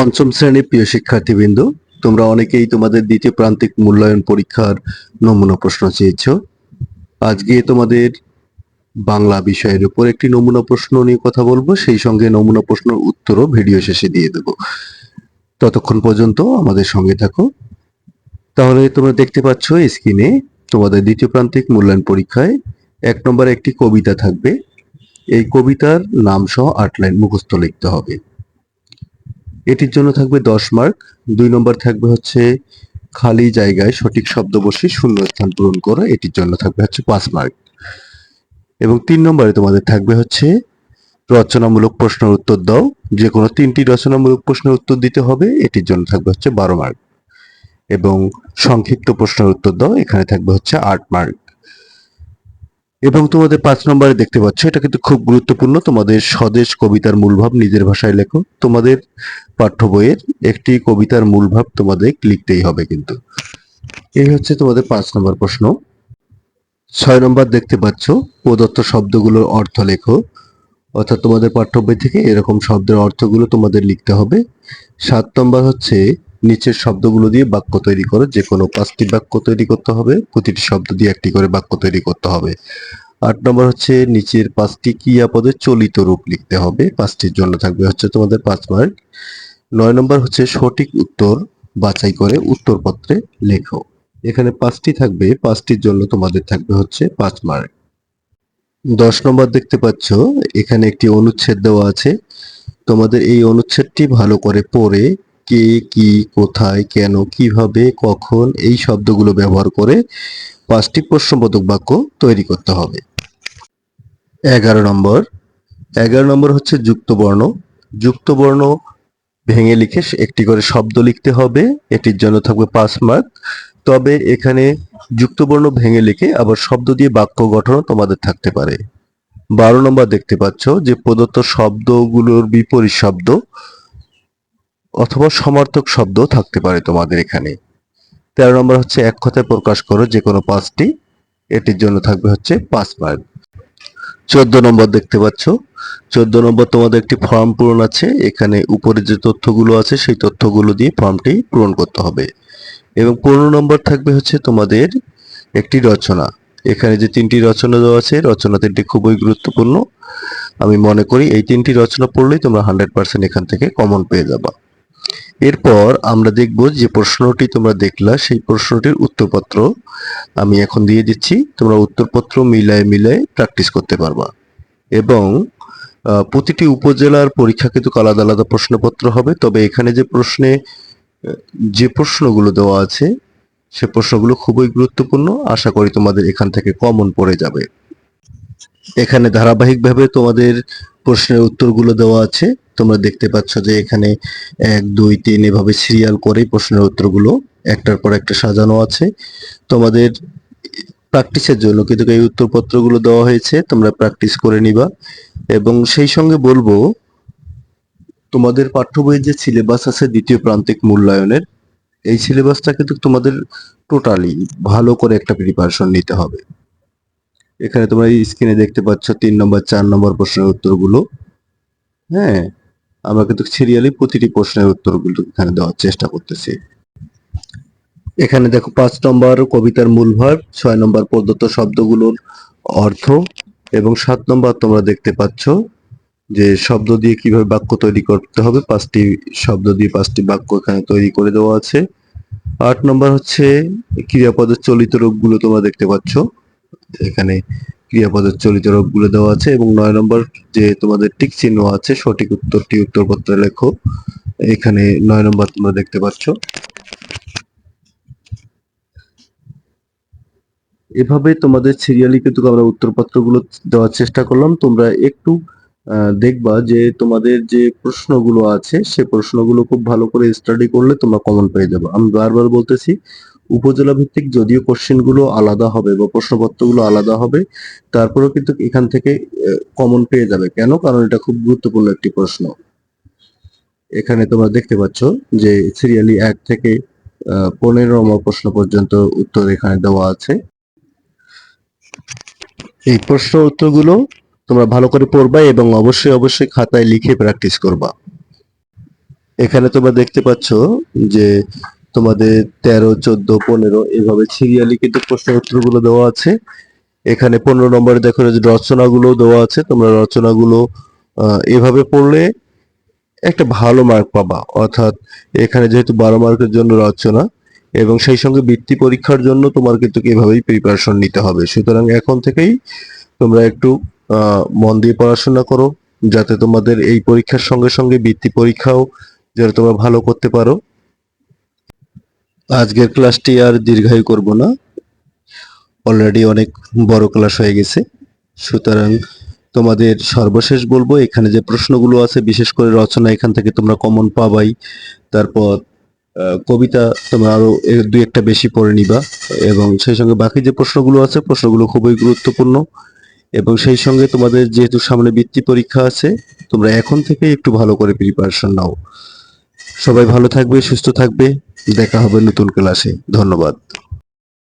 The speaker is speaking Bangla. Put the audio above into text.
পঞ্চম শ্রেণির প্রিয় শিক্ষার্থীবৃন্দ, তোমরা অনেকেই তোমাদের দ্বিতীয় প্রান্তিক মূল্যায়ন পরীক্ষার নমুনা প্রশ্ন চেয়েছ। আজকে তোমাদের বাংলা বিষয়ের উপর একটি নমুনা প্রশ্ন নিয়ে কথা বলব, সেই সঙ্গে নমুনা প্রশ্নের উত্তরও ভিডিও শেষে দিয়ে দেব। ততক্ষণ পর্যন্ত আমাদের সঙ্গে থাকো। তাহলে তোমরা দেখতে পাচ্ছ স্ক্রিনে তোমাদের দ্বিতীয় প্রান্তিক মূল্যায়ন পরীক্ষায় এক নম্বরে একটি কবিতা থাকবে। এই কবিতার নাম সহ আট লাইন মুখস্থ লিখতে হবে। এটির জন্য থাকবে দশ মার্ক দুই নম্বর থাকবে হচ্ছে খালি জায়গায় সঠিক শব্দ বসে শূন্য স্থান পূরণ করো, এটির জন্য থাকবে হচ্ছে পাঁচ মার্ক এবং তিন নম্বরে তোমাদের থাকবে হচ্ছে রচনামূলক প্রশ্নের উত্তর দাও। যে কোনো তিনটি রচনামূলক প্রশ্নের উত্তর দিতে হবে, এটির জন্য থাকবে হচ্ছে বারো মার্ক এবং সংক্ষিপ্ত প্রশ্নের উত্তর দাও, এখানে থাকবে হচ্ছে আট মার্ক এবং তোমাদের পাঁচ নম্বরে দেখতে পাচ্ছ, এটা কিন্তু খুব গুরুত্বপূর্ণ। তোমাদের স্বদেশ কবিতার মূলভাব নিজের ভাষায় লেখো। তোমাদের পাঠ্য বইয়ের একটি কবিতার মূলভাব তোমাদের লিখতেই হবে কিন্তু। এই হচ্ছে তোমাদের পাঁচ নম্বর প্রশ্ন। ছয় নম্বর দেখতে পাচ্ছ, প্রদত্ত শব্দগুলোর অর্থ লেখো। অর্থাৎ তোমাদের পাঠ্য বই থেকে এরকম শব্দের অর্থগুলো তোমাদের লিখতে হবে। সাত নম্বর হচ্ছে নিচের শব্দগুলো দিয়ে বাক্য তৈরি করো যে কোনো পাঁচটি বাক্য তৈরি করতে হবে, প্রতিটি শব্দ দিয়ে একটি করে বাক্য তৈরি করতে হবে। আট নম্বর হচ্ছে নিচের পাঁচটি ক্রিয়াপদের চলিত রূপ লিখতে হবে, পাঁচটির জন্য থাকবে হচ্ছে তোমাদের পাঁচ মার্ক নয় নম্বর হচ্ছে সঠিক উত্তর বাছাই করে উত্তরপত্রে লেখো। এখানে পাঁচটি থাকবে, পাঁচটির জন্য তোমাদের থাকবে হচ্ছে পাঁচ মার্ক দশ নম্বর দেখতে পাচ্ছ, এখানে একটি অনুচ্ছেদ দেওয়া আছে। তোমাদের এই অনুচ্ছেদটি ভালো করে পড়ে কে, কি, কোথায়, কেন, কীভাবে, কখন এই শব্দগুলো ব্যবহার করে পাঁচটি প্রশ্নবোধক বাক্য তৈরি করতে হবে। এগারো নম্বর। এগারো নম্বর হচ্ছে যুক্তবর্ণ। যুক্তবর্ণ ভেঙে লিখে একটি করে শব্দ লিখতে হবে। এটির জন্য থাকবে পাঁচ মার্ক। তবে এখানে যুক্তবর্ণ ভেঙে লিখে আবার শব্দ দিয়ে বাক্য গঠনও তোমাদের থাকতে পারে। বারো নম্বর দেখতে পাচ্ছ যে প্রদত্ত শব্দগুলোর বিপরীত শব্দ অথবা সমার্থক শব্দ থাকতে পারে তোমাদের এখানে। তেরো নম্বর হচ্ছে, এক কথায় প্রকাশ করো যে কোনো পাঁচটি, এটির জন্য থাকবে হচ্ছে পাঁচ মার্ক চোদ্দ নম্বর দেখতে পাচ্ছ। চোদ্দ নম্বর তোমাদের একটি ফর্ম পূরণ আছে। এখানে উপরে যে তথ্যগুলো আছে, সেই তথ্যগুলো দিয়ে ফর্মটি পূরণ করতে হবে। এবং পনেরো নম্বর থাকবে হচ্ছে তোমাদের একটি রচনা। এখানে যে তিনটি রচনা দেওয়া আছে, রচনা তিনটি খুবই গুরুত্বপূর্ণ। আমি মনে করি এই তিনটি রচনা পড়লেই তোমরা হান্ড্রেড পার্সেন্ট এখান থেকে কমন পেয়ে যাবা। এরপর আমরা দেখব যে প্রশ্নটি তোমরা দেখলা, সেই প্রশ্নটির উত্তরপত্র আমি এখন দিয়ে দিচ্ছি। তোমরা উত্তরপত্র মিলায় মিলায় প্র্যাকটিস করতে পারবা। এবং প্রতিটি উপজেলার পরীক্ষা কিন্তু আলাদা আলাদা প্রশ্নপত্র হবে। তবে এখানে যে প্রশ্নে, যে প্রশ্নগুলো দেওয়া আছে, সে প্রশ্নগুলো খুবই গুরুত্বপূর্ণ। আশা করি তোমাদের এখান থেকে কমন পড়ে যাবে। এখানে ধারাবাহিকভাবে তোমাদের প্রশ্নের উত্তরগুলো দেওয়া আছে। তোমরা দেখতে পাচ্ছ যে এখানে এক, দুই, তিন এভাবে সিরিয়াল করে প্রশ্নের উত্তরগুলো একটার পর একটা সাজানো আছে। তোমাদের প্র্যাকটিসের জন্য কিন্তু এই উত্তরপত্রগুলো দেওয়া হয়েছে, তোমরা প্র্যাকটিস করে নিবা। এবং সেই সঙ্গে বলব, তোমাদের পাঠ্য বইয়ের যে সিলেবাস আছে দ্বিতীয় প্রান্তিক মূল্যায়নের, এই সিলেবাসটা কিন্তু তোমাদের টোটালি ভালো করে একটা প্রিপারেশন নিতে হবে। এখানে তোমরা স্ক্রিনে দেখতে পাচ্ছ তিন নম্বর, চার নম্বর প্রশ্নের উত্তরগুলো। হ্যাঁ আমরা কিন্তু সিরিয়ালি প্রতিটি প্রশ্নের উত্তরগুলো এখানে দেওয়ার চেষ্টা করতেছি। এখানে দেখো পাঁচ নম্বর কবিতার মূল ভাব ছয় নম্বর প্রদত্ত শব্দগুলোর অর্থ, এবং সাত নম্বর তোমরা দেখতে পাচ্ছ যে শব্দ দিয়ে কীভাবে বাক্য তৈরি করতে হবে। পাঁচটি শব্দ দিয়ে পাঁচটি বাক্য এখানে তৈরি করে দেওয়া আছে। আট নম্বর হচ্ছে ক্রিয়াপদের চলিত রূপগুলো তোমরা দেখতে পাচ্ছ। এখানে ক্রিয়াপদের চলিত রূপগুলো দেওয়া আছে এবং নয় নম্বর যে তোমাদের টিক চিহ্ন আছে, সঠিক উত্তরটি উত্তরপত্রে লেখো। এখানে নয় নম্বর তোমরা দেখতে পাচ্ছ। এভাবে তোমাদের সিরিয়ালি কিন্তু আমরা উত্তরপত্রগুলো দেওয়ার চেষ্টা করলাম। তোমরা একটু দেখবা যে তোমাদের যে প্রশ্নগুলো আছে, সে প্রশ্নগুলো খুব ভালো করে স্টাডি করলে তোমরা কমন পেয়ে যাবে। আমি বারবার বলতেছি উপজেলা ভিত্তিক যদিও কোশ্চেনগুলো আলাদা হবে বা প্রশ্নপত্রগুলো আলাদা হবে, তারপরেও কিন্তু এখান থেকে কমন পেয়ে যাবে। কেন? কারণ এটা খুব গুরুত্বপূর্ণ একটি প্রশ্ন। এখানে তোমরা দেখতে পাচ্ছ যে সিরিয়ালি এক থেকে পনেরোম প্রশ্ন পর্যন্ত উত্তর এখানে দেওয়া আছে। এই প্রশ্ন উত্তরগুলো তোমরা ভালো করে পড়বা এবং অবশ্যই অবশ্যই খাতায় লিখে প্র্যাকটিস করবা। এখানে তোমরা দেখতে পাচ্ছ যে তোমাদের তেরো, চোদ্দ, পনেরো, এভাবে সিরিয়ালি কিন্তু প্রশ্নের উত্তরগুলো দেওয়া আছে। এখানে পনেরো নম্বরে দেখো যে রচনাগুলো দেওয়া আছে। তোমরা রচনাগুলো এভাবে পড়লে একটা ভালো মার্ক পাবা। অর্থাৎ এখানে যেহেতু বারো মার্কের জন্য রচনা, এবং সেই সঙ্গে বৃত্তি পরীক্ষার জন্য তোমার কিন্তু এভাবেই প্রিপারেশন নিতে হবে। সুতরাং এখন থেকেই তোমরা একটু মন দিয়ে পড়াশোনা করো, যাতে তোমাদের এই পরীক্ষার সঙ্গে সঙ্গে বৃত্তি পরীক্ষাও যাতে তোমরা ভালো করতে পারো। আজকের ক্লাসটি আর দীর্ঘায়ু করব না। অলরেডি অনেক বড় ক্লাস হয়ে গেছে। সুতরাং তোমাদের সর্বশেষ বলব, এখানে যে প্রশ্নগুলো আছে, বিশেষ করে রচনা, এখান থেকে তোমরা কমন পাবাই। তারপর কবিতা তোমরা আরও এ- দুই একটা বেশি পড়ে নিবা। এবং সেই সঙ্গে বাকি যে প্রশ্নগুলো আছে, প্রশ্নগুলো খুবই গুরুত্বপূর্ণ। এবং সেই সঙ্গে তোমাদের যেহেতু সামনে বৃত্তি পরীক্ষা আছে, তোমরা এখন থেকে একটু ভালো করে প্রিপারেশন নাও। সবাই ভালো থাকবে, সুস্থ থাকবে। দেখা হবে নতুন ক্লাসে ধন্যবাদ।